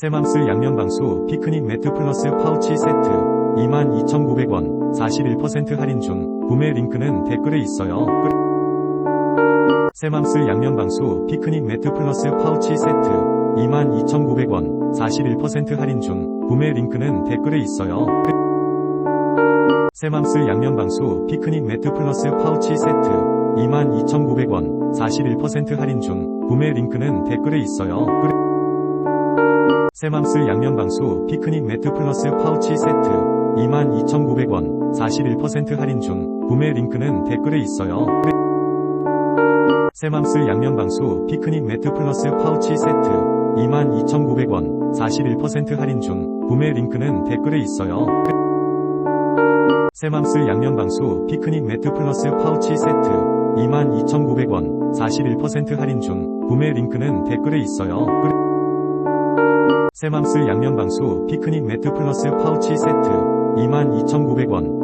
새맘슬 양념방수 피크닉 매트 플러스 파우치 세트 22,900원 41% 할인 중 구매 링크는 댓글에 있어요. 새맘슬 양념방수 피크닉 매트 플러스 파우치 세트 22,900원 41% 할인 중 구매 링크는 댓글에 있어요. 새맘슬 양념방수 피크닉 매트 플러스 파우치 세트 22,900원 41% 할인 중 구매 링크는 댓글에 있어요. 새맘슬 양념방수 피크닉 매트 플러스 파우치 세트 22,900원 41% 할인 중 구매 링크는 댓글에 있어요. 새맘슬 양념방수 피크닉 매트 플러스 파우치 세트 22,900원 41% 할인 중 구매 링크는 댓글에 있어요. 새맘슬 양념방수 피크닉 매트 플러스 파우치 세트 22,900원 41% 할인 중 구매 링크는 댓글에 있어요. 새맘슬 양념방수 피크닉 매트 플러스 파우치 세트 22,900원